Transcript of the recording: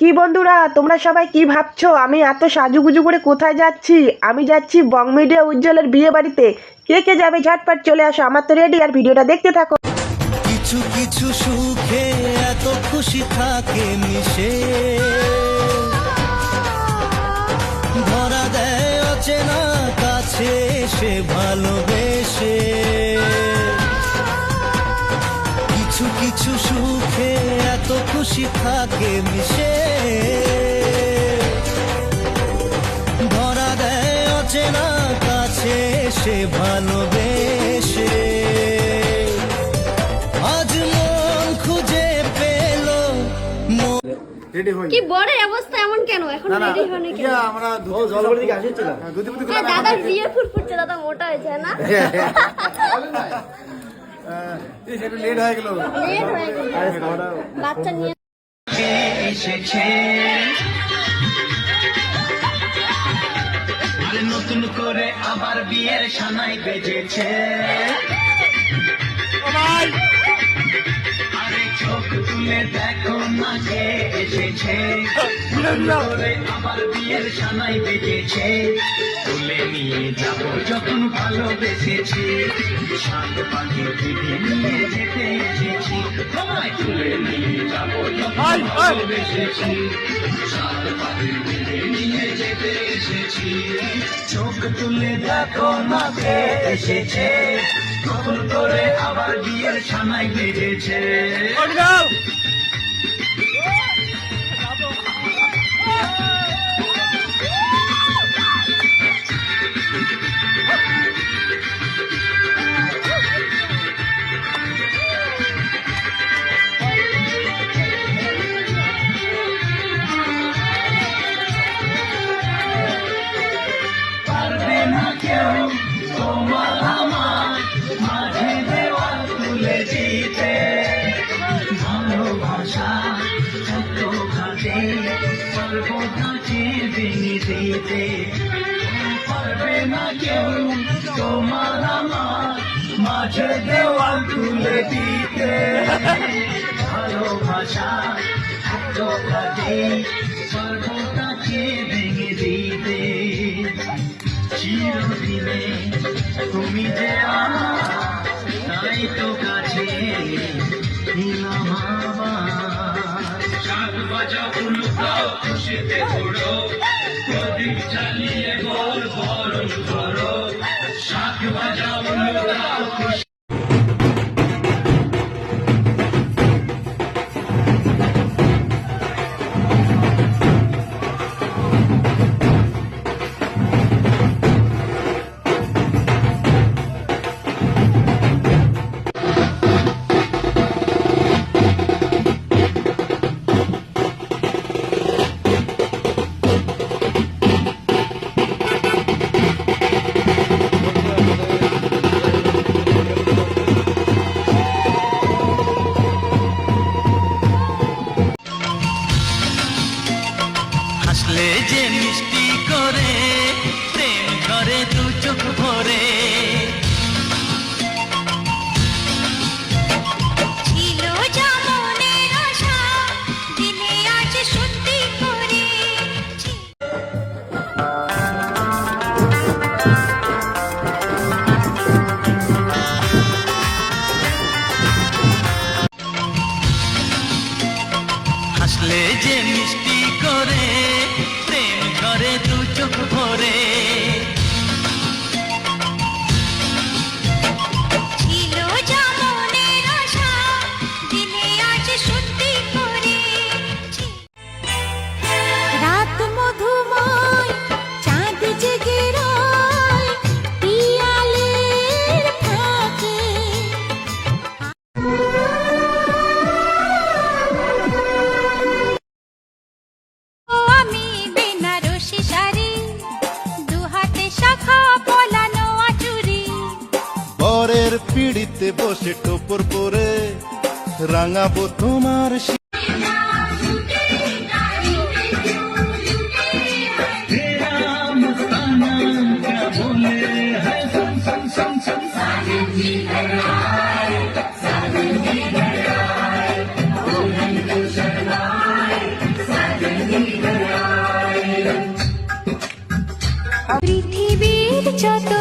কি বন্ধুরা, তোমরা সবাই কি ভাবছ? আমি এত সাজুগুজু করে কোথায় যাচ্ছি? আমি যাচ্ছি বং মিডিয়া উজ্জ্বলের বিয়ে বাড়িতে। কে কে যাবে? ঝটপট চলে আসো, আমার তো রেডি আর ভিডিওটা দেখতে থাকো। কিছু কিছু সুখে এত খুশি থাকে মিশে। ধরা দেয় অচেনা কাছে সে ভালোবেসে। কিছু কিছু সুখে এত খুশি থাকে মিশে। ধরা দেয় অচেনা কাছে সে ভালোবেসে। আজ মন খুঁজে পেল রেডি হই কি বড়ের অবস্থা এমন কেন? এখন রেডি হয়নি কেন? আমরা ও জলপাড়ি দিকে আসছিলাম দুধি বুদ্ধি হ্যাঁ, দাদার বিয়ে ফুটফুটছে দাদা মোটা হয়েছে না? একটু লেট হয়ে গেল। লেট হয়ে গেল। বাচ্চা নিয়ে এসেছে আরে নতুন করে আবার বিয়ের সানাই বেজেছে। আরে চোখ তুলে দেখো না কে এসেছে। আবার বিয়ের সানাই বেজেছে তুলে নিয়ে যাব যখন ভালোবেসেছি। সাত পাখি দিদি নিয়ে যেতে এসেছি। তোমায় তুলে নিয়ে যাব যখন ভালোবেসেছি। সাত পাখি দিদি নিয়ে যেতে এসেছি। চোখ তুলে দেখো না এসেছে। নতুন করে আবার বিয়ের সানাই বেজেছে ভেঙে দিতে পারবে না কেউ। তোমার আমার মাঝে দেওয়াল তুলে দিতে। ভালোবাসা ছোট ঘাটে সর্বঘাটে ভেঙে দিতে? চিরদিনে তুমি যে আমার খুশিতে ঘোরো প্রদীপ চালিয়ে গোল বরণ করো শাক বাজাও হাসলে যে মিষ্টি করে প্রেম করে দু চোখ ভরে। বসে টোপর পরে রাঙাবো তোমার পৃথিবীর যত